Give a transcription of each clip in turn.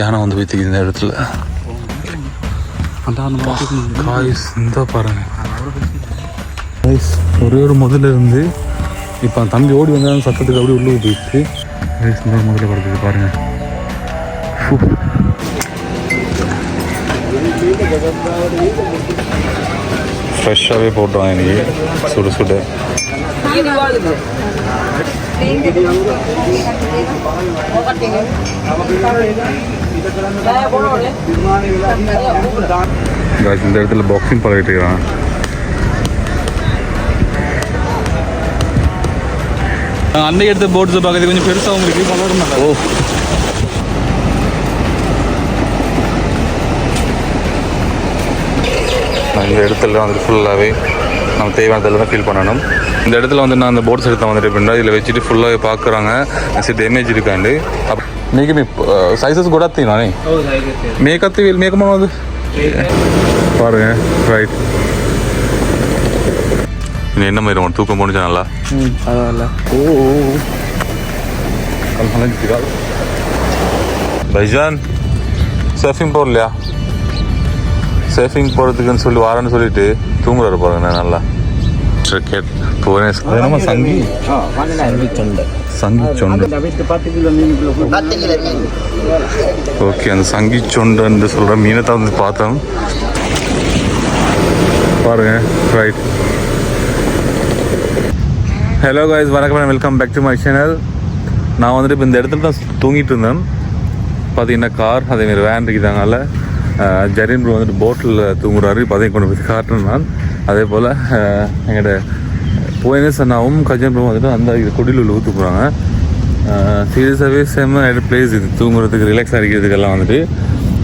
யானை வந்து வைத்துக்கு இந்த இடத்துல. காய்ஸ் இந்த பாருங்க. காய்ஸ் ஒரே ஒரு முதல்ல இருந்து இப்போ அந்த தம்பி ஓடி வந்தாலும் சத்தத்துக்கு அப்படியே உள்ளே போயிட்டு காய்ஸ் இந்த முதல்ல படுக்குது பாருங்க. ஃபு. ஃப்ரெஷ்ஷாகவே போட்டுருவாங்க இன்னைக்கு. சுட சுட. Guys, இந்த இடத்துல பாக்ஸிங் பழகிட்டு இருக்கிறான் அன்னைக்கு எடுத்த போட்ஸ் பார்க்கறது கொஞ்சம் பெருசாகவும் இருக்கு வளரும் ஓ. நான் இந்த இடத்துல வந்துட்டு ஃபுல்லாகவே நம்ம தேவையானதில் தான் ஃபீல் பண்ணணும். இந்த இடத்துல வந்து நான் அந்த போர்ட்ஸ் எடுத்து வந்துட்டு எப்படின்னா இதில் வச்சுட்டு ஃபுல்லாகவே பார்க்குறாங்க. சிட்டு இமேஜ் இருக்காண்டு. அப் మీకు మీ సైజెస్ కూడా వస్తాయి నాని మేకత్తి వీళ్ళు మేక మనం అది பாருங்க ரைட் நீ என்ன மாதிரி உனக்கு தூக்கம் போணுச்சா நல்லா பரவாயில்ல ஓ பைஜான் சர்ஃபிங் போடலையா சர்ஃபிங் போகிறதுக்குன்னு சொல்லி வாரேன்னு சொல்லிட்டு தூங்குறாரு பாருங்க நல்லா கிரிக்கெட் போனேன் என்னமா சங்கி சங்கி சொண்டு ஓகே அந்த சங்கி சொண்டுன்னு சொல்கிற மீனை தான் வந்து பார்த்தோம். பாருங்க ரைட் ஹலோ காய்ஸ் வணக்கம் welcome back to my channel நான் வந்துட்டு இப்போ இந்த இடத்துல தான் தூங்கிட்டு இருந்தேன். பார்த்தீங்கன்னா கார் அதேமாரி வேன் இருக்குதாங்கல ஜெரின் ப்ரோ வந்துட்டு போட்டில் தூங்குறாரு. இப்போ அதையும் கொண்டு போய் காட்டுறேன் நான். அதே போல் எங்களோட போயினஸ் அண்ணாவும் கஜன் வந்துட்டு அந்த இது குடியில் உள்ள ஊற்று போகிறாங்க சீரியஸாகவே செம்ம பிளேஸ் இது. தூங்குறதுக்கு ரிலாக்ஸ் அடிக்கிறதுக்கெல்லாம் வந்துட்டு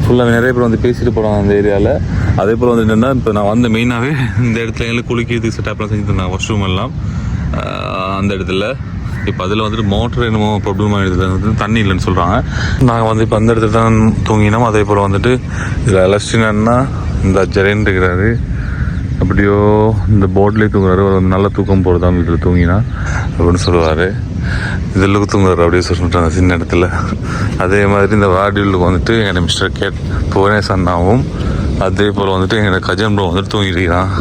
ஃபுல்லாக நிறைய பேர் வந்து பேசிட்டு போகிறாங்க அந்த ஏரியாவில் அதே போல் வந்து என்னென்னா இப்போ நான் வந்த மெயினாகவே இந்த இடத்துல எங்களுக்கு குளிக்கிறதுக்கு செட்டப்லாம் செஞ்சு தந்தாங்க வாஷ்ரூம் எல்லாம். அந்த இடத்துல. இப்போ அதில் வந்துட்டு மோட்டர் என்னமோ ப்ராப்ளம் ஆகிடுது வந்து தண்ணி இல்லைன்னு சொல்கிறாங்க நாங்கள் வந்து இப்போ அந்த இடத்துல தான் தூங்கினோம். அதே போல் வந்துட்டு இதில் எலஸ்டினா இந்த ஜெரேன் இருக்கிறாரு. அப்படியோ இந்த போட்லேயே தூங்குறாரு. ஒரு நல்ல தூக்கம் போடுதான் இதில் தூங்கினா அப்படின்னு சொல்லுவார். இதில் தூங்குறாரு அப்படியே சொல்லிட்டாங்க சின்ன இடத்துல. அதே மாதிரி இந்த வார்டியூலுக்கு வந்துட்டு எங்கள் மிஸ்டர் கேட் புவனேஷ் அண்ணாவும் அதே போல் வந்துட்டு எங்கள் கஜன் ப்ரோ வந்துட்டு தூங்கிட்டுருக்கிறான்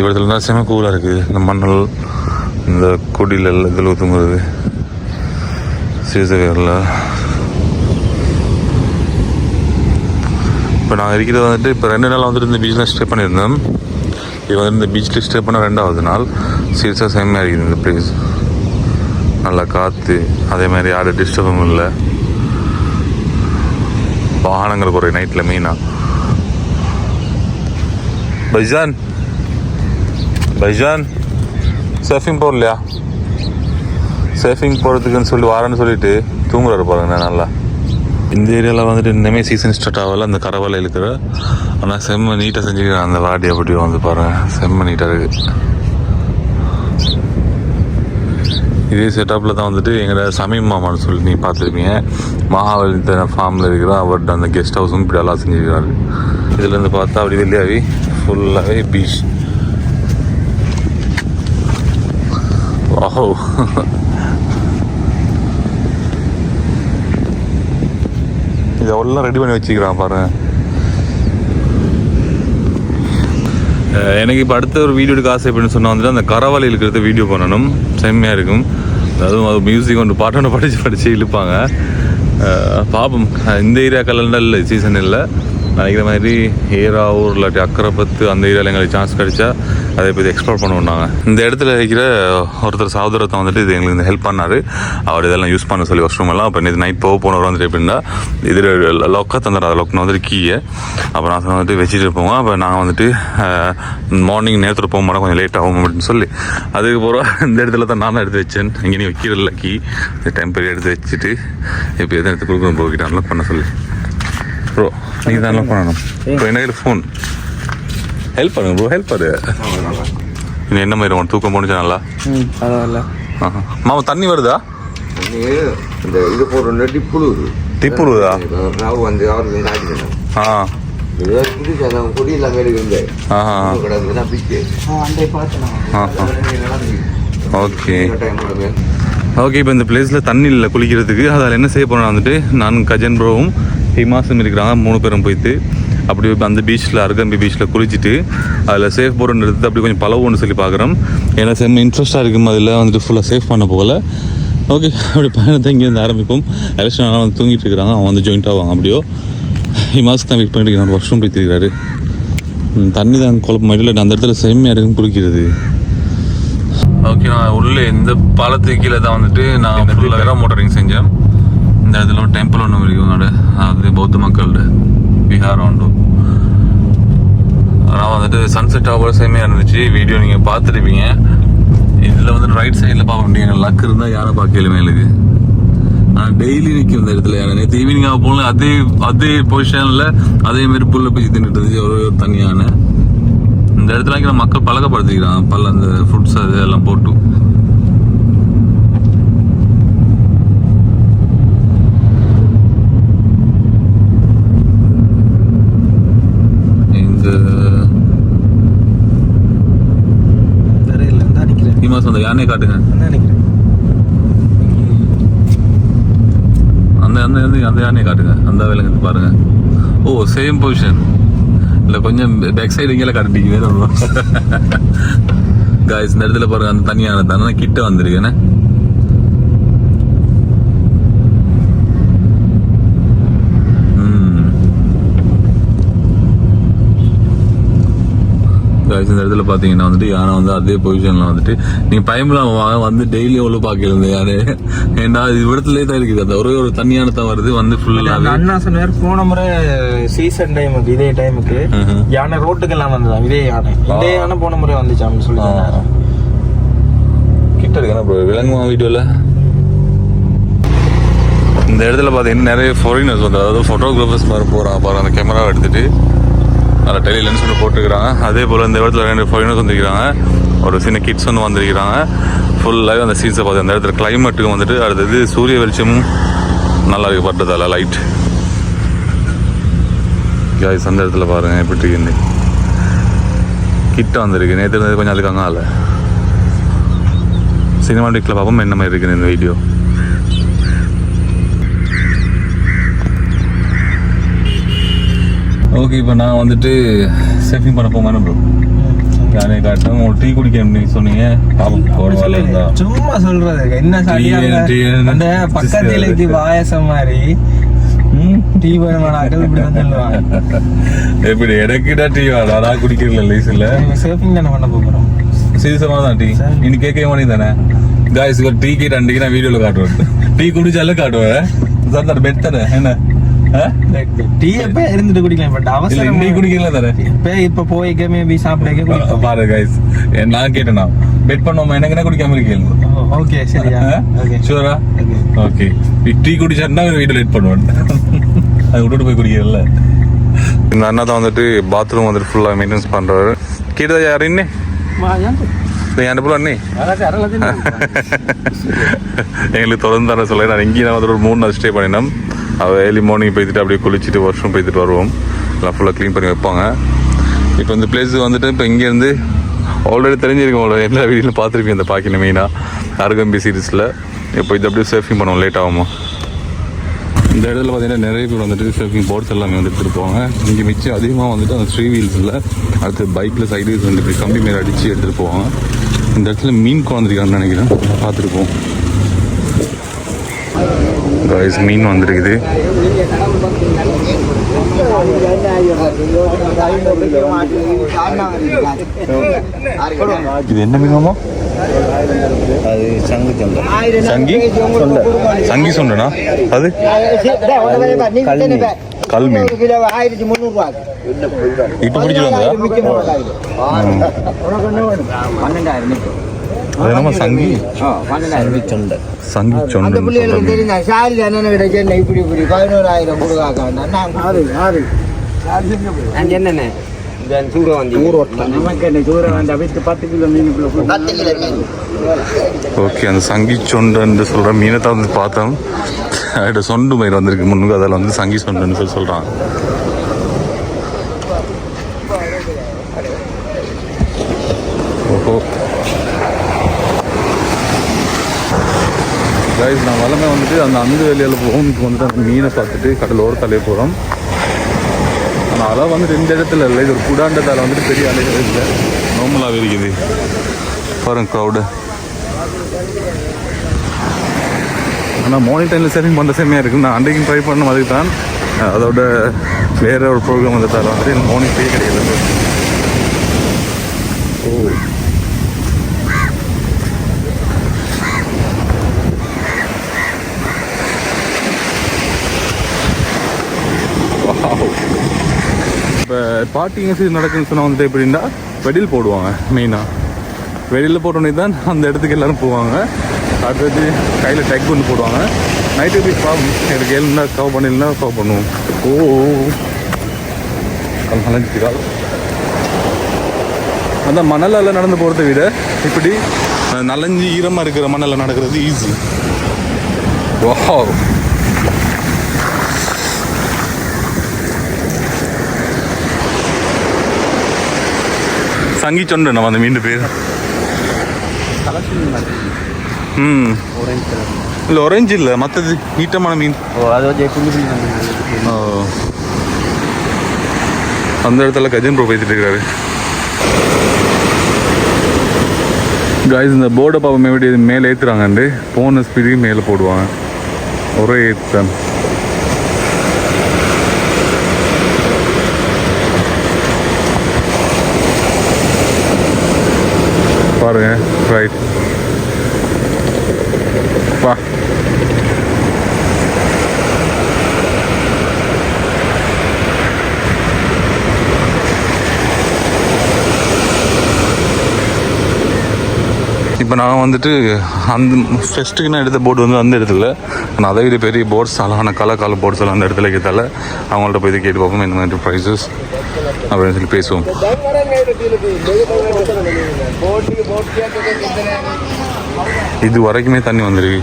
இவரத்துல தான் செம கூலாக இருக்குது இந்த மண்ணல் இந்த கொடியில் எல்லாம் இதில் தூங்குறது. சீசகரில். இப்போ நான் இருக்கிறது வந்துட்டு இப்போ ரெண்டு நாள் வந்துட்டு இந்த பீச்சில் ஸ்டே பண்ணியிருந்தோம். இது வந்து இந்த பீச்சில் ஸ்டே பண்ண ரெண்டாவது நாள். சீரியஸாக செம்மையாக இருக்குது இந்த ப்ளேஸ் நல்லா காற்று அதே மாதிரி யாரும் டிஸ்டர்பும் இல்லை. வாகனங்கள் குறை நைட்டில் மெயினாக பைஜான்? பைஜான்? சேஃபிங் போடலையா? சேஃபிங் போகிறதுக்குன்னு சொல்லி வாரேன்னு சொல்லிட்டு தூங்குறாரு பாருங்க நல்லா. இந்த ஏரியாவில் வந்துட்டு இன்னுமே சீசன் ஸ்டார்ட் ஆகல. அந்த கரவலை இருக்கிற ஆனால் செம்ம நீட்டாக செஞ்சுக்கிறேன் அந்த வாடி அப்படியே வந்து பாருங்கள் செம்ம நீட்டாக இருக்குது இதே செட்டப்பில் தான் வந்துட்டு எங்களோட சமீம் மாமான்னு சொல்லி நீ பார்த்துருப்பீங்க. மகாபலித்தன ஃபார்மில் இருக்கிற அவர்கிட்ட அந்த கெஸ்ட் ஹவுஸும் இப்படி எல்லாம் செஞ்சுருக்காரு. இதுலேருந்து பார்த்தா அப்படி வெளியாகி ஃபுல்லாகவே பீச் ஓஹோ இதெல்லாம் ரெடி பண்ணி வச்சுக்கிறான் பாருங்கள் எனக்கு இப்போ அடுத்த ஒரு வீடியோ எடுக்க ஆசை அப்படின்னு சொன்னால் வந்துட்டு அந்த கரவாலி இருக்கிறத வீடியோ பண்ணணும். செம்மையாக இருக்கும். அதுவும் அது மியூசிக் ஒன்று பாட்டு ஒன்று படித்து படித்து இழுப்பாங்க. அஹ் இந்த ஏரியா கலண்டர் இல்லை சீசன் இல்லை. நினைக்கிற மாதிரி ஏராவூர் இல்லாட்டி அக்கரைப்பத்து அந்த ஏரியாவில் எங்களுக்கு சான்ஸ் கிடைச்சா அதை பற்றி எக்ஸ்ப்ளோர் பண்ணுவோம் நாங்கள் இந்த இடத்துல இருக்கிற ஒருத்தர் சகோதரத்தை வந்துட்டு இது எங்களுக்கு ஹெல்ப் பண்ணார். அவர் இதெல்லாம் யூஸ் பண்ண சொல்லி வாஷ்ரூம் எல்லாம் அப்போ இது நைட் போக போனவர் வந்துட்டு எப்படின்னா இது லொக்கா தந்தார் அது லொக்கில் வந்துட்டு கீயை அப்போ நான் வந்துட்டு வச்சுட்டு போவோம் அப்போ நான் வந்துட்டு மார்னிங் நேரத்தில் போக மாட்டோம் கொஞ்சம் லேட் ஆகும் அப்படின்னு சொல்லி. அதுக்கப்புறம் இந்த இடத்துல தான் நானும் எடுத்து வச்சேன். எங்கேயும் வைக்கிறதில்ல கீ டெம்பரரி எடுத்து வச்சுட்டு இப்போ எதுவும் எடுத்து கொடுக்கணும் போகிட்ட அன்லாக் பண்ண சொல்லி. ப்ரோ நீங்கள் தான் அன்லாக் பண்ணணும் இப்போ என்ன ஃபோன் ஹெல்ப் பண்ணுங்க ப்ரோ ஹெல்ப் பண்ணு இன்னும் என்ன மாதிரி உனக்கு தூக்கம் போணுச்சா நல்லா பரவாயில்ல. மாமா தண்ணி வருதா இந்த இது போடுற டிப்புழு டிப்பு வருதா ராவு வந்து அவருக்கு காட்டிக்கணும் ஆ எல்லாம் ஓகே ஓகே இப்போ இந்த பிளேஸில் தண்ணி இல்லை குளிக்கிறதுக்கு அதில் என்ன செய்ய போகிறோம் வந்துட்டு நான் கஜன் ப்ரோவும் ஹிமாசும் இருக்கிறாங்க மூணு பேரும் போயிட்டு அப்படி அந்த பீச்சில் அருகம்பி பீச்சில் குளிச்சுட்டு அதில் சேஃப் போர்டு எடுத்து அப்படி கொஞ்சம் பழகும்னு சொல்லி பார்க்குறோம். ஏன்னா செம்ம இன்ட்ரெஸ்ட்டாக இருக்கும் அதில் வந்துட்டு ஃபுல்லாக சேஃப் பண்ண போகல. ஓகே அப்படி பயணத்தை இங்கேருந்து ஆரம்பிப்போம். எலெக்ஷன் வந்து தூங்கிட்டு இருக்கிறாங்க அவன் வந்து ஜாயிண்ட் ஆவாங்க அப்படியோ. ஹிமாஸ் தான் வெயிட் பண்ணிட்டு இருக்காரு வருஷம் போய் இருக்கிறாரு. ம், தண்ணி தான் குழப்பம் இல்லை அந்த இடத்துல செம்மையாக இருக்கும் குளிக்கிறது? ஓகே நான் உள்ளே இந்த பாலத்துக்கு கீழே தான் வந்துட்டு நான் ஃபுல்லாக வேற மோட்டரிங் செஞ்சேன். இந்த இடத்துல ஒரு டெம்பிள் ஒன்று இருக்குங்க அது பௌத்த மக்களோட பீகார் உண்டு ஆனால் வந்துட்டு சன்செட் ஆக செம்மையாக இருந்துச்சு வீடியோ நீங்கள் பார்த்துருப்பீங்க இதில் வந்துட்டு ரைட் சைடில் பார்க்க முடியும் லக் இருந்தால் யாரை பார்க்கலுமே எனக்கு ஆனால் டெய்லி நிற்கும் இந்த இடத்துல யாரும் நேற்று ஈவினிங் ஆக போகல அதே அதே பொசிஷனில் அதே மாதிரி புல்ல போய் தின்னுட்டு இருந்துச்சு ஒரு தனியான இந்த இடத்துல மக்கள் பழக்கப்படுத்திக்கிறாங்க பல அந்த ஃப்ரூட்ஸ் அது எல்லாம் போட்டு இந்த தெரியல தான் நினைக்கிறேன் ஹிமாஸ் அந்த யானையை காட்டுங்க. அந்த அந்த அந்த யானையை காட்டுங்க. அந்த விலங்கு பாருங்க. ஓ சேம் பொசிஷன் இல்லை கொஞ்சம் பேக் சைடு இங்கே காட்டிட்டீங்க வேற காய்ஸ் இந்த இடத்துல பாருங்க அந்த தனியான தானே கிட்ட வந்திருக்கேனே காய்ஸ் இந்த இடத்துல பார்த்தீங்கன்னா வந்துட்டு யானை வந்து அதே பொசிஷன்ல வந்துட்டு நீங்க பயம்பலாம் வாங்க வந்து டெய்லி எவ்வளவு பார்க்கல யாரு? ஏன்னா இது இடத்துலயே தான் இருக்குது. அந்த ஒரே ஒரு தனியான தான் வருது வந்து ஃபுல்லாக அண்ணா சொன்னார் போன முறை சீசன் டைமுக்கு இதே டைமுக்கு. யானை ரோட்டுக்கெல்லாம் வந்ததாம் இதே யானை. இதே யானை போன முறை வந்துச்சாம்னு சொல்லி. கிட்ட இருக்கா ப்ரோ விலங்குமா வீடியோவில் இந்த இடத்துல பார்த்தீங்கன்னா நிறைய ஃபாரினர்ஸ் வந்து அதாவது ஃபோட்டோகிராஃபர்ஸ் மாதிரி போகிறாங்க பாருங்க அந்த கேமரா எடுத்துட்டு. அதில் டெலி லென்ஸ் ஒன்று போட்டுக்கிறாங்க அதே போல் இந்த இடத்துல ரெண்டு ஃபாரினர்ஸ் வந்திருக்கிறாங்க. ஒரு சின்ன கிட்ஸ் ஒன்று வந்திருக்கிறாங்க. ஃபுல்லாகவே அந்த சீன்ஸை பார்த்து அந்த இடத்துல கிளைமேட்டுக்கு வந்துட்டு அடுத்தது சூரிய வெளிச்சமும் நல்லா இருக்கு பட்டதால லைட் காய்ஸ் அந்த இடத்துல பாருங்கள் எப்படி இருக்குன்னு கிட்ட வந்திருக்கு. நேற்று இருந்தது கொஞ்சம் அதுக்கு அங்கால. சினிமாட்டிக்கில் பார்ப்போம் என்ன மாதிரி இருக்குது இந்த வீடியோ ஓகே இப்போ நான் வந்துட்டு சேஃபிங் பண்ண போமானே ப்ரோ யானே காட்டும் ஒரு டீ குடிக்க நீங்க சொன்னீங்க. பாப்போம் ஒரு வேலை இருந்தா சும்மா சொல்றது. என்ன டீ, அந்த பக்கத்துல இருக்கு பாயசம் மாதிரி? டீ வேணுமானாக்கள் இப்படி சொல்லுவாங்க. எப்படி? எனக்குடா டீ வேணா நான் குடிக்கிறல லைஸில் சேஃபிங் தானே பண்ண போகிறோம் சீரியஸமாக தான் டீ. இன்னும் கேட்க மாட்டேங்க தானே? காய்ஸ் ஒரு டீ கேட்டு அன்றைக்கு நான் வீடியோவில் காட்டுவேன். டீ குடிச்சாலும் காட்டுவேன் சார் பெட் தானே? என்ன? டீ எப்ப இருந்துட்டு குடிக்கலாம் பட் இல்ல அவசரம் இன்னைக்கு குடிக்கல தானே? இப்ப இப்ப போய்க்க மேபி சாப்பிட குடிப்போம் பாரு கைஸ் நான் கேட்டேனா? பெட் பண்ணுவோமா? எனக்கு என்ன குடிக்காம இருக்கீங்க? ஓகே சரியா. ஓகே ஷூரா ஓகே ஓகே டீ குடிச்சாருன்னா வீடு லேட் பண்ணுவேன். அது விட்டுட்டு போய் குடிக்கிறல இந்த அண்ணா தான் வந்துட்டு பாத்ரூம் வந்துட்டு ஃபுல்லாக மெயின்டெனன்ஸ் பண்ணுறாரு கேட்டதா யாரு இன்னே? என் அண்ணே. எங்களுக்கு தொடர்ந்து தர சொல்ல நான் இங்கேயும் நான் வந்து ஒரு மூணு நாள் ஸ்டே பண்ணினோம். அதை ஏர்லி மார்னிங் போய்த்துட்டு அப்படியே குளிச்சுட்டு வருஷம் போய்த்துட்டு வருவோம். எல்லாம் ஃபுல்லாக க்ளீன் பண்ணி வைப்பாங்க. இப்போ இந்த பிளேஸ் வந்துட்டு இப்போ இங்கேருந்து ஆல்ரெடி தெரிஞ்சிருக்கோம் அவ்வளோ எல்லா வீடியோவில் பார்த்துருப்பீங்க இந்த பாக்கின மெயினாக அருகம்பி சீரீஸில் இப்போ இது அப்படியே சர்ஃபிங் பண்ணுவோம் லேட் ஆகுமா? இந்த இடத்துல பார்த்தீங்கன்னா நிறைய பேர் வந்துட்டு சர்ஃபிங் போர்ட்ஸ் எல்லாமே வந்து எடுத்துகிட்டு போவாங்க இங்கே மிச்சம் அதிகமாக வந்துட்டு அந்த த்ரீ வீல்ஸில் அடுத்து பைக்கில் சைடு வீல்ஸ் வந்து கம்பி மேலே அடித்து எடுத்துகிட்டு போவாங்க. இந்த இடத்துல மீன் குழந்திருக்காங்கன்னு நினைக்கிறேன் பார்த்துருப்போம். காய்ஸ் மீன் வந்திருக்குது. இது என்ன மீனமா அது சங்கு தொண்டை. சங்கி? சங்கி? சொன்னா அது? கல் மீன் ஆயிரத்தி முந்நூறுவா இப்போ பிடிச்சிட்டு வந்ததா? பன்னெண்டாயிரம் என்னமா சங்கி. பன்னெண்டாயிரம் தொண்டை சங்கி அந்த சொன்னு பிள்ளைகளுக்கு தெரியும் சாரி தானே கிடைச்சேன் இப்படி இப்படி பதினோராயிரம் கொடுக்காக்க நான் ஆறு ஆறு. நான் என்னண்ணே? சூட வந்து நமக்கு என்ன சூட வந்து அப்படியே பத்து கிலோ மீனுக்குள்ள பத்து கிலோ மீன். ஓகே அந்த சங்கி சொண்டுன்னு சொல்கிற மீனை தான் வந்து பார்த்தோம். சொண்டு மயிர் வந்திருக்கு முன்னுக்கு அதில் வந்து சங்கி சொண்டுன்னு சொல்லி சொல்கிறாங்க ஓஹோ கைஸ் நான் வளமே வந்துட்டு அந்த அந்த வேலையில் போகணுக்கு வந்துட்டு அந்த மீனை பார்த்துட்டு கடல் ஓரத்தாலே போகிறோம் ஆனால் அலை வந்துட்டு இந்த இடத்துல இல்லை இது ஒரு குடாண்டதால் வந்துட்டு பெரிய அலைகள் இல்லை. நார்மலாகவே இருக்குது. பாருங்க க்ரௌடு ஆனால் மார்னிங் டைமில் சரிங் பண்ணுற செம்மையாக இருக்குது நான் அன்றைக்கும் ட்ரை பண்ண அதுக்கு தான். அதோட வேற ஒரு ப்ரோக்ராம் வந்ததால் வந்துட்டு எனக்கு மார்னிங் பே கிடையாது. ஓ. இப்போ பார்ட்டிங்க சீசன் நடக்குதுன்னு சொன்னால் வந்துட்டு எப்படின்னா வெடியில் போடுவாங்க மெயினாக வெளியில் போட்டோன்னே தான் அந்த இடத்துக்கு எல்லோரும் போவாங்க. அடுத்தது கையில் டைக் பண்ணி போடுவாங்க. நைட்டு போய் பாவம் எனக்கு ஏழுனா கவ் பண்ணிடலாம் கவ் பண்ணுவோம். ஓ நலஞ்சிக்கா அந்த மணலில் நடந்து போகிறத விட இப்படி நலஞ்சு ஈரமாக இருக்கிற மணலில் நடக்கிறது ஈஸி வா ஒரேஞ்சு இல்லை மற்றது நீட்டமான மீன். ஓ அது வந்து புள்ளி புள்ளி வந்து ஓ. அந்த இடத்துல கஜன் ப்ரோ பேசிட்டு இருக்காரு. காய்ஸ் இந்த போர்டை பாப்பமே விட இது மேலே ஏற்றுறாங்கண்டு போன ஸ்பீடையும் மேலே போடுவாங்க. ஒரே ஏற்றம் பாருங்க ரைட் வா. இப்போ நான் வந்துட்டு அந்த ஃபெஸ்ட்டுக்கு நான் எடுத்த போர்டு வந்து அந்த இடத்துல நான் அதை விட பெரிய போர்ட்ஸ் அழகான கலர் போர்ட்ஸ் எல்லாம் அந்த இடத்துல இருக்கிறதால அவங்கள்ட்ட போய் கேட்டு பார்ப்போம் இந்த மாதிரி ப்ரைஸஸ் அப்படின்னு சொல்லி பேசுவோம். இது வரைக்குமே தண்ணி வந்துருக்கு.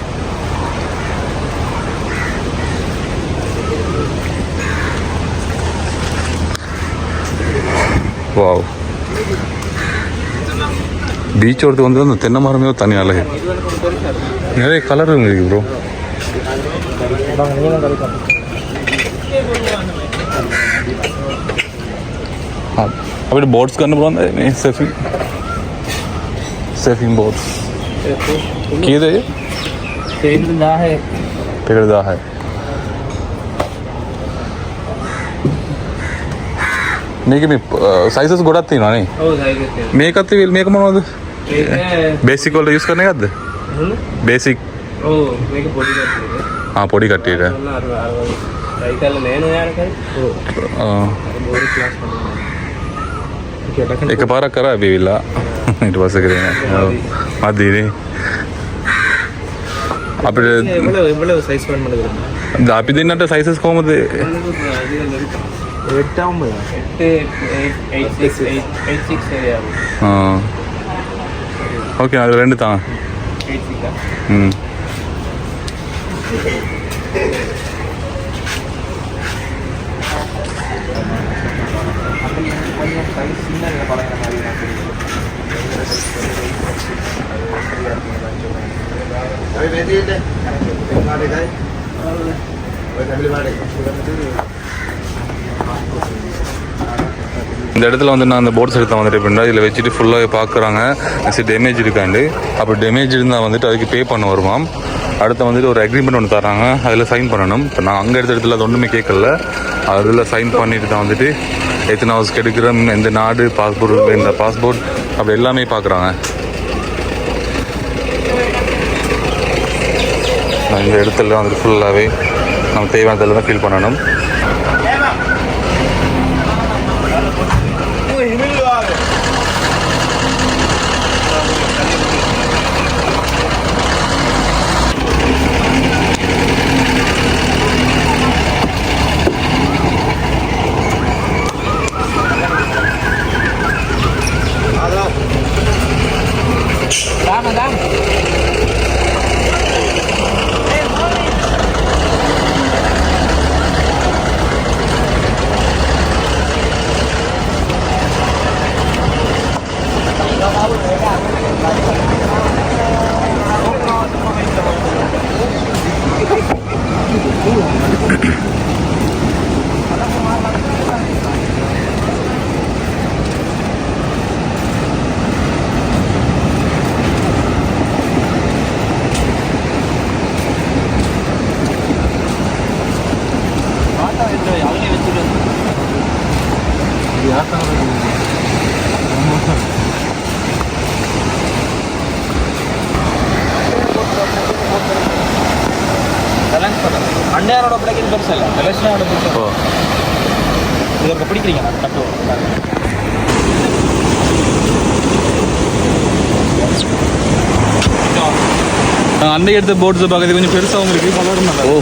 வாவ். பீச் ஒருத்தர் வந்து அந்த தென்னை மரமே ஒரு தனி அழகு. நிறைய கலர் இருக்கு ப்ரோ අපිට බෝඩ්ස් කරන්න පුළොන්ද මේ සෙෆි සෙෆිම් බෝඩ්ස් කියද පෙකට දාහය මේක මේ සයිසස් ගොඩක් තියෙනවානේ මේකත් විල් මේක මොනවද බේසික් වල යූස් කරන එකක්ද බේසික් ආ පොඩි කට්ටියට हिकु पारा करा बि विला இங்கிட்டு வாசிக்கிறீங்க மாத்திரி அப்படி எவ்வளவு சைஸ் வேணும் இந்த அப்படி என்னட்ட சைஸஸ் போகுது ஓகே அது ரெண்டு தான் ம் இந்த இடத்துல வந்து நான் அந்த போர்ட்ஸ் எடுத்த வந்துட்டு அப்படின்னா இதில் வச்சுட்டு ஃபுல்லாக பார்க்குறாங்க சரி டேமேஜ் இருக்காண்டு. அப்போ டேமேஜ் இருந்தால் வந்துட்டு அதுக்கு பே பண்ண வருமாம் அடுத்து வந்துட்டு ஒரு அக்ரிமெண்ட் ஒன்று தராங்க. அதில் சைன் பண்ணணும். இப்போ நான் அங்கே எடுத்த இடத்துல அது ஒன்றுமே கேட்கல. அதில் சைன் பண்ணிட்டு தான் வந்துட்டு எத்தனை ஹவுஸ்க்கு எடுக்கிறோம் எந்த நாடு பாஸ்போர்ட் இந்த பாஸ்போர்ட் அப்படி எல்லாமே பார்க்குறாங்க இந்த இடத்துல வந்துட்டு ஃபுல்லாகவே நம்ம தேவையானதெல்லாம் ஃபீல் பண்ணணும். அன்னைக்கு எடுத்த போட்ஸ் பார்க்கறது கொஞ்சம் பெருசாகவும் உங்களுக்கு கலரும் நல்லா ஓ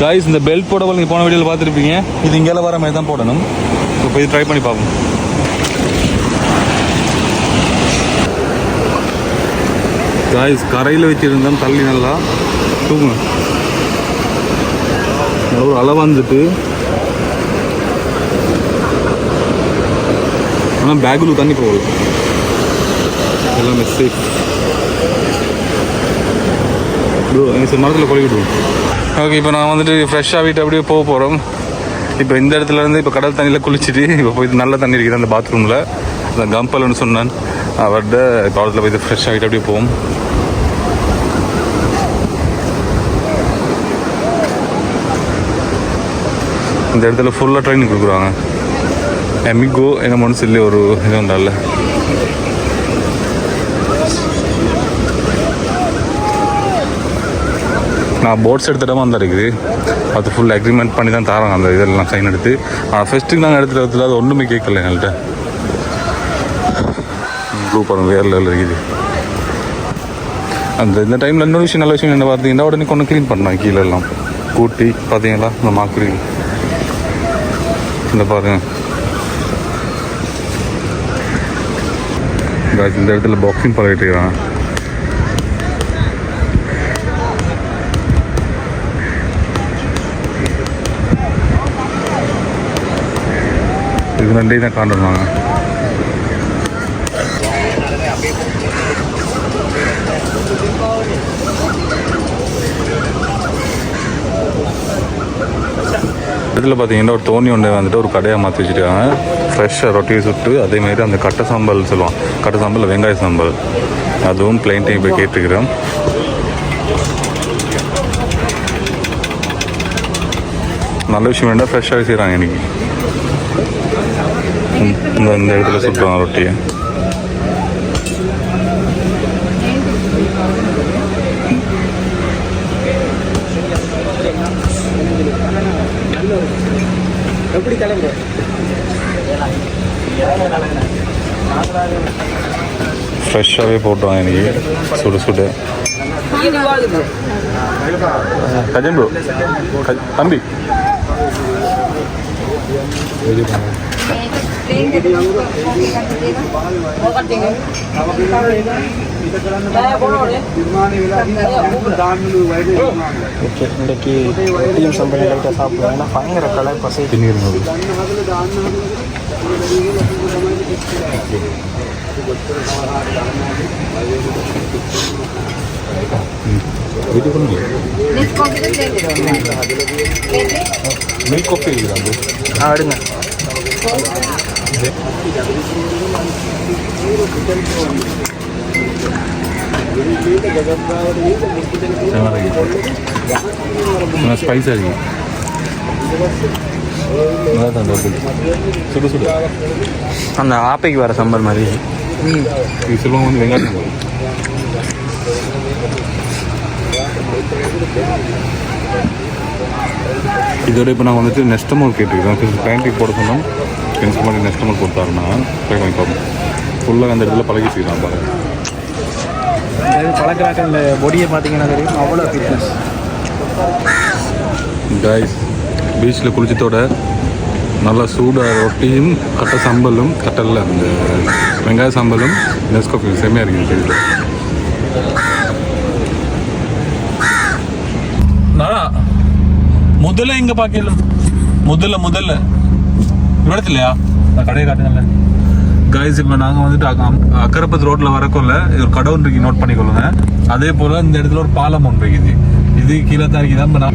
காய்ஸ் இந்த பெல்ட் போட நீங்கள் போன வீடியோவில் பார்த்துருப்பீங்க. இது இங்கேல வர மாதிரி தான் போடணும். இப்போ இது ட்ரை பண்ணி பார்ப்போம். காய்ஸ் கரையில் வச்சுருந்தோம் தள்ளி நல்லா. தூங்க. ஒரு அளவு வந்துட்டு. ஆனால் பேக்கில் தண்ணி போகல. எல்லாமே சேஃப் ப்ரோ எங்கள் சார் மரத்தில் கொலை ஓகே இப்போ நான் வந்துட்டு ஃப்ரெஷ்ஷாக வீட்டு அப்படியே போக போகிறோம் இப்போ இந்த இடத்துலேருந்து இப்போ கடல் தண்ணியில் குளிச்சுட்டு இப்போ போய் நல்ல தண்ணி இருக்குது அந்த பாத்ரூமில் அந்த கம்பல்னு சொன்னான். அவர்கிட்ட இப்போ இடத்துல போய் ஃப்ரெஷ்ஷாக வீட்டு அப்படியே போவோம் இந்த இடத்துல ஃபுல்லாக ட்ரைனிங் கொடுக்குறாங்க. எமிகோ என்னமோன்னு சொல்லி ஒரு இது உண்டால நான் போட்ஸ் எடுத்த இடமா தான் இருக்குது. அது ஃபுல் அக்ரிமெண்ட் பண்ணி தான் தராங்க அந்த இதெல்லாம் சைன் எடுத்து. ஆனால் ஃபெஸ்ட்டுக்கு நாங்கள் எடுத்துகிட்டு அது ஒன்றுமே கேட்கல எங்கள்கிட்ட ப்ளூ படம் வேறு லெவலில் இருக்குது அந்த இந்த டைமில் இன்னொரு விஷயம் நல்ல விஷயம் என்ன பார்த்தீங்கன்னா உடனே கொண்டு க்ளீன் பண்ணலாம் கீழே எல்லாம் கூட்டி பார்த்தீங்களா இந்த மாக்குரி இந்த பாருங்க இந்த இடத்துல பாக்ஸிங் பழகிட்டு இருக்கிறான் இது ரெண்டையும் தான் காண்டுருவாங்க இதில் பார்த்தீங்கன்னா ஒரு தோணி ஒன்று வந்துட்டு ஒரு கடையாக மாற்றி வச்சுருக்காங்க. ஃப்ரெஷ்ஷாக ரொட்டியை சுட்டு அதே மாதிரி அந்த கட்டை சாம்பல் சொல்லுவான் கட்டை சாம்பல் வெங்காய சாம்பல். அதுவும் பிளைன்ட்டையும் போய் கேட்டுக்கிறோம் நல்ல விஷயம் வேண்டாம் ஃப்ரெஷ்ஷாகவே செய்கிறாங்க இன்றைக்கி இந்த இந்த இடத்துல சுட்டுவாங்க ரொட்டியை. ஃப்ரெஷ்ஷாகவே போட்டுவாங்க இன்னைக்கு சுடு சுடு கஜன் ப்ரோ தம்பி இன்னைக்கு டீம் சம்பளம் சாப்பிடுவோம். ஏன்னா பயங்கர கலர் பசை. மில்க் காஃபி இருக்குதா ஆடுங்க தான் இருக்கு. சுடு சுடு. அந்த ஆப்பைக்கு வர சம்பல் மாதிரி. இது சொல்லுவாங்க வந்து வெங்காயம் இதோட இப்போ நான் வந்துட்டு நெஸ்டமால் கேட்டுக்கிறேன் பேண்டிக் போட சொன்னோம். மாதிரி நெஸ்டமால் கொடுத்தாருன்னா ஃபுல்லாக அந்த இடத்துல பழகி வச்சுக்கிறான் பாருங்க. பழக்கிறாக்க இந்த பொடியை பார்த்தீங்கன்னா தெரியும் அவ்வளோ ஃபிட்னஸ் கைஸ் பீச்சில் குளிச்சதோட நல்லா சூடாக ரொட்டியும் கட்டை சம்பலும் கட்டலில் அந்த வெங்காய சம்பலும் நெஸ்கோஃபி செம்மையாக இருக்குது இதில் முதல்ல எங்க பாக்கல முதல்ல முதல்ல. நான் கடையை காட்டுங்கல்ல கைஸ் இப்போ நாங்கள் வந்துட்டு அக்க- அக்கரப்பத்து ரோட்டில் வரக்குள்ள ஒரு கடை ஒன்று இருக்கு நோட் பண்ணிக்கொள்ளுங்க. அதே போல் இந்த இடத்துல ஒரு பாலம் ஒன்று இருக்குது. இது கீழே தான் இருக்குது. நம்ம நான்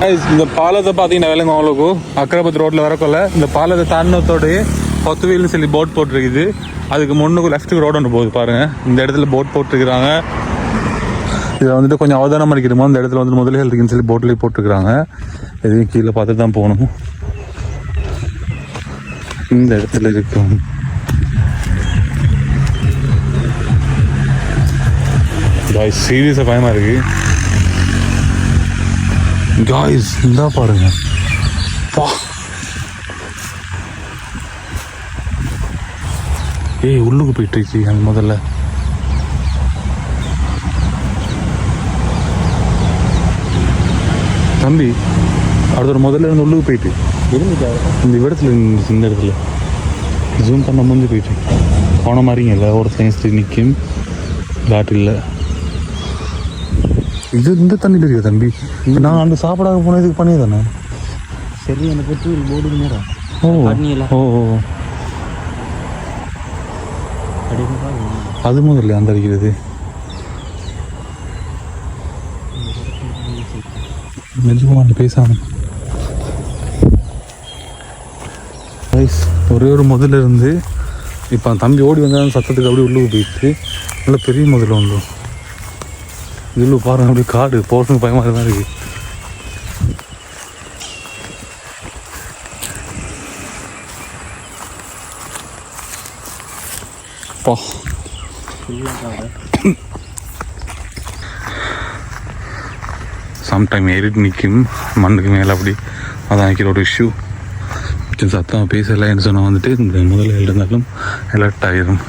Guys, இந்த பாலத்தை பார்த்தீங்கன்னா வேலைங்க உங்களுக்கு. அக்கரபத் ரோட்டில் வரக்குள்ள இந்த பாலத்தை தாண்டினத்தோடய பத்து வீல்னு சொல்லி போட் போட்டிருக்குது. அதுக்கு முன்னுக்கு லெஃப்ட்டுக்கு ரோடு ஒன்று போகுது பாருங்க. இந்த இடத்துல போட் போட்டிருக்கிறாங்க. இதில் வந்துட்டு கொஞ்சம் அவதானம் அடிக்கணுமோ? அந்த இடத்துல வந்து முதல்ல இருக்குன்னு சொல்லி போட்டிலே போட்டுருக்குறாங்க. எதையும் கீழே பார்த்து தான் போகணும். இந்த இடத்துல இருக்கும். காய்ஸ் சீரியஸாக பயமாக இருக்கு. காய்ஸ் இந்தா பாருங்க. பா ஏய் உள்ளுக்கு போயிட்டு இருக்கு அந்த முதல்ல. தம்பி அடுத்த ஒரு முதல்ல இருந்து உள்ளுக்கு போயிட்டு. இந்த இடத்துல இருந்துச்சு இந்த இடத்துல. ஜூம் பண்ண முடிஞ்சு போயிட்டு. போன மாதிரிங்க ஒரு சயின்ஸ் நிற்கும் பாட்டிலில் இது இந்த தண்ணியில் இருக்கா தம்பி? நான் அந்த சாப்பாடாக போனதுக்கு பண்ணி தானே சரி எனக்கு பற்றி ஒரு போர்டு நேரம் ஓ. ஓ ஓ அது முதல்ல அந்த அடிக்கிறது. மெதுவாக பேசாம. Guys, ஒரே ஒரு முதல்ல இருந்து இப்போ அந்த தம்பி ஓடி வந்தால் சத்தத்துக்கு அப்படியே உள்ளுக்கு போயிட்டு நல்ல பெரிய முதல்ல உண்டு இதுல பாருங்க அப்படியே காடு போகிறதுக்கு பயமாக தான் இருக்கு. பா. சம்டைம் ஏறிட்டு நிற்கும் மண்ணுக்கு மேலே அப்படி அதான் நிற்கிற ஒரு இஷ்யூ கொஞ்சம் சத்தம் பேசலைன்னு சொன்னால் வந்துட்டு இந்த முதல்ல இருந்தாலும் அலர்ட் ஆயிரும்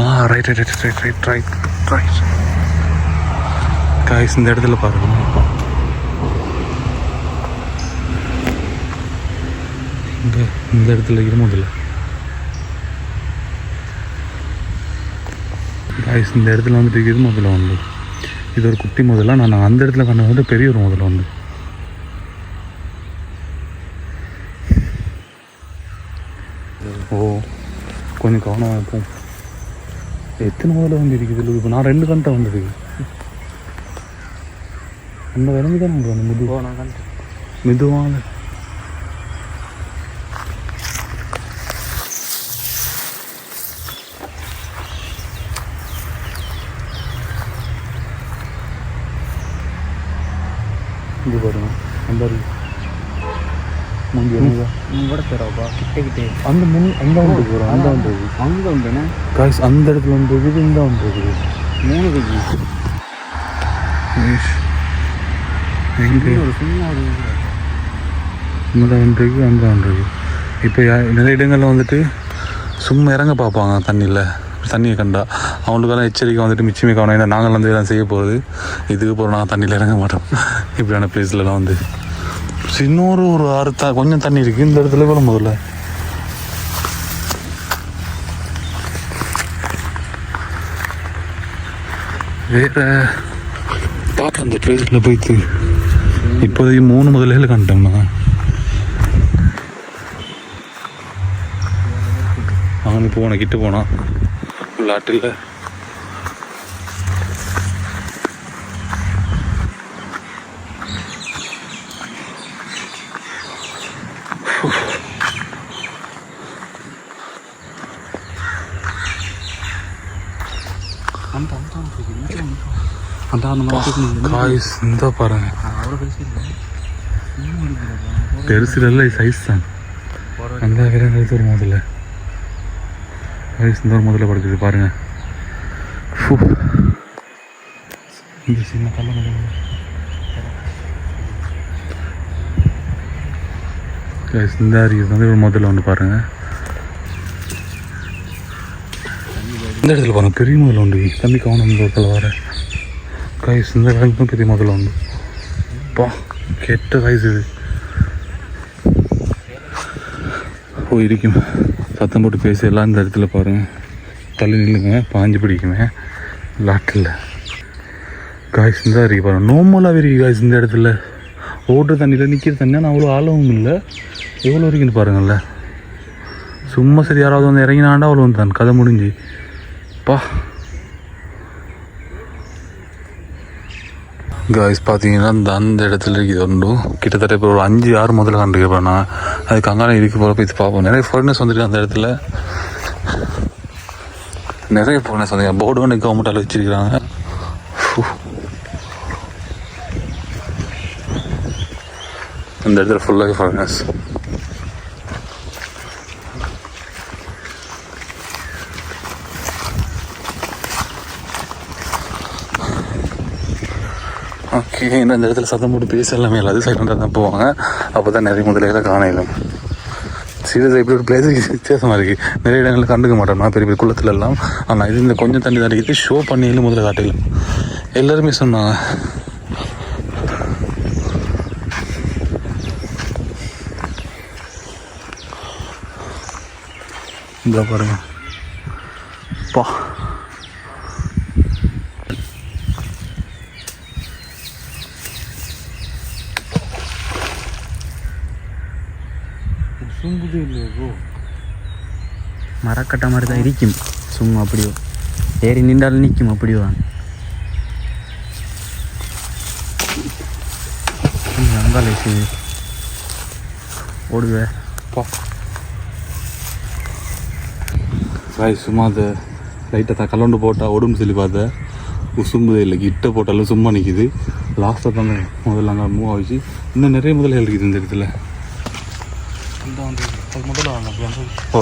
ஆ right right right right right right guys இந்த இடத்துல பாருங்க இந்த இந்த இடத்துல இருமதில்ல காய்ஸ் இந்த இடத்துல வந்துட்டு இது முதல்ல வந்து இது ஒரு குட்டி முதல்ல நான் அந்த இடத்துல கண்ட வந்து பெரிய ஒரு முதல்ல வந்து. ஓ கொஞ்சம் கவனமாக இருப்போம். எத்தனை முதல்ல வந்து இருக்குது? இப்போ நான் ரெண்டு கண்டை வந்தது. அந்த விளங்கி தான் வந்து வந்து மெது மெதுவான இது பாருங்க அந்த இருக்கு. முந்தி இறங்குதா? கூட தரோப்பா கிட்ட கிட்டே அந்த முன் அந்த ஒன்று பாருங்க, அந்த ஒன்று அங்கே உண்டுண்ணே காய்ஸ் அந்த இடத்துல ஒன்று இருக்குது இந்த ஒன்று இருக்குது மூணு கேஜி இந்த அந்த ஒன்று இருக்குது இப்போ நிறைய இடங்களில் வந்துட்டு சும்மா இறங்க பார்ப்பாங்க தண்ணியில். தண்ணியை கண்டா. அவங்களுக்கெல்லாம் எச்சரிக்கை வந்துட்டு மிச்சமே கவனம். ஏன்னா நாங்கள் வந்து இதெல்லாம் செய்ய போகிறது இதுக்கு போகிற நாங்கள் தண்ணியில் இறங்க மாட்டோம். இப்படியான பிளேஸ்லலாம் வந்து. இன்னொரு ஒரு ஆறு த கொஞ்சம் தண்ணி இருக்குது இந்த இடத்துல கூட முதல்ல வேற பார்த்து அந்த பிளேஸில் போயிட்டு இப்போதைக்கு மூணு முதல்ல கண்டோம்னா அவனு போன கிட்ட போனான். விளாட்டில் அந்த அந்த அந்த அந்த மாதிரி காய்ஸ் இந்த பாருங்க. பெருசுல சைஸ் தான். அந்த விரங்கிறது ஒரு முதல்ல காய்ஸ் இந்த ஒரு முதல்ல படுக்குது பாருங்க. ஃபு. இந்த சின்ன கல்ல காய்ஸ் இந்த அருகே வந்து ஒரு முதல்ல ஒன்று பாருங்க. இந்த இடத்துல பாருங்க பெரிய முதல்ல உண்டு தம்பி கவனம் இந்த இடத்துல வர. காய்ஸ் இந்த காய்க்கும் பெரிய முதல்ல வந்து. பா கெட்ட காய்ஸ் இது. ஓ இருக்கும். சத்தம் போட்டு பேசி எல்லாம் இந்த இடத்துல பாருங்க. தள்ளி நில்லுங்க பாஞ்சு பிடிக்குமே. லாட்டில். காய்ஸ் தான் இருக்கு பாருங்க. நோமலாகவே இருக்குது காய்ஸ் இந்த இடத்துல. ஓடுற தண்ணியில் நிற்கிற தண்ணியாக நான் அவ்வளோ ஆழவும் இல்லை. எவ்வளோ இருக்குன்னு பாருங்கள்ல. சும்மா சரி யாராவது வந்து இறங்கினாண்டா அவ்வளோ வந்து கதை முடிஞ்சு. பா. காய்ஸ் பார்த்தீங்கன்னா அந்த அந்த இடத்துல இருக்குது ஒன்று கிட்டத்தட்ட இப்போ ஒரு அஞ்சு ஆறு முதல்ல கண்டுக்கிறேன் நான். அதுக்கு அங்கான இருக்கு போகிறப்ப இது பார்ப்போம். நிறைய ஃபாரினர்ஸ் வந்துட்டு அந்த இடத்துல. நிறைய ஃபாரினர்ஸ் வந்து போர்டு ஒன்று கவர்மெண்ட்டால் வச்சுருக்கிறாங்க அந்த இடத்துல ஃபுல்லாக ஃபாரினர்ஸ் இன்னும் இந்த இடத்துல சத்தம் போட்டு பேச எல்லாமே எல்லாத்தையும் சைலண்டாக தான் போவாங்க. அப்போ தான் நிறைய முதலைகளை காணையிலும் சீரியஸாக இப்படி ஒரு பிளேஸ் வித்தியாசமாக இருக்குது நிறைய இடங்களில் கண்டுக்க மாட்டோம் நான் பெரிய பெரிய குளத்துல எல்லாம் ஆனால் இது இந்த கொஞ்சம் தண்ணி தான் இருக்குது ஷோ பண்ணியிலும் முதல்ல காட்டிலும் எல்லாருமே சொன்னாங்க. இந்த பாருங்க. பா. மரக்கட்டை மாதிரி தான் இருக்கும். சும்மா அப்படியோ ஏறி நின்றாலும் நிற்கும் அப்படியோ. அங்காலே ஓடுவே. பா. ராய் சும்மா அதை லைட்டை தான் கலண்டு போட்டால் உடம்பு சொல்லி பார்த்தேன் உசும்புதே இல்லை கிட்ட போட்டாலும் சும்மா நிற்கிது லாஸ்ட்டாக தான் முதல்ல அங்கே மூவ் ஆகிச்சு இன்னும் நிறைய முதல்ல இருக்குது இந்த இடத்துல. ஓ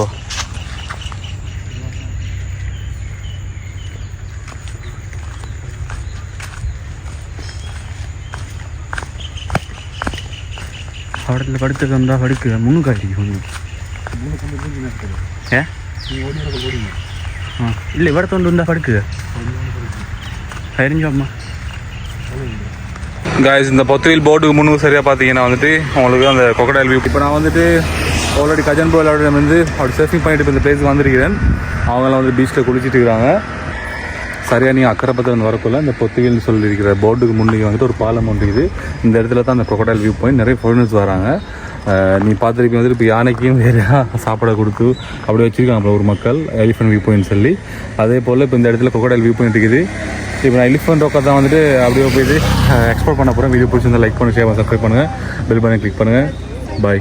படத்தில் படுத்துக்கு வந்தால் படுக்கு முன்னு காட்டிக்கு ஏ ஆ இல்லை இவடத்து வந்து வந்தால் படுக்கு சரிஞ்சோம்மா காய்ஸ் இந்த பொத்துவில் போட்டுக்கு முன்னுக்கு சரியாக பார்த்தீங்கன்னா வந்துட்டு உங்களுக்கு அந்த கொக்கடைல் வியூ இப்போ நான் வந்துட்டு ஆல்ரெடி கஜன் போலோட வந்து அப்படி சர்ஃபிங் பண்ணிட்டு இப்போ இந்த பிளேஸுக்கு வந்திருக்கிறேன். அவங்களாம் வந்து பீச்சில் குளிச்சிட்டு இருக்கிறாங்க சரியாக நீங்கள் அக்கறை வந்து வரக்குள்ள இந்த பொத்துவில்னு சொல்லியிருக்கிற போர்டுக்கு முன்னே வந்துட்டு ஒரு பாலம் ஒன்று இந்த இடத்துல தான் அந்த கொக்கடைல் வியூ பாயிண்ட் நிறைய ஃபாரினர்ஸ் வராங்க. நீ பார்த்துருக்கீங்க வந்துட்டு இப்போ யானைக்கும் வேறு சாப்பாடை கொடுத்து அப்படி வச்சுருக்காங்க அப்புறம் ஒரு மக்கள் எலிஃபென்ட் வியூ பாயிண்ட் சொல்லி. அதே போல் இப்போ இந்த இடத்துல கொக்கடைல் வியூ பாயிண்ட் இருக்குது. இப்போ நான் எலிஃபென்ட் ரோக்கா தான் வந்துட்டு அப்படியே போயிட்டு எக்ஸ்ப்ளோர் பண்ண போகிறேன் வீடியோ பிடிச்சிருந்தா லைக் பண்ணி ஷேர் சப்ஸ்கிரைப் பண்ணுங்கள் பெல் பண்ணி கிளிக் பண்ணுங்கள் பாய்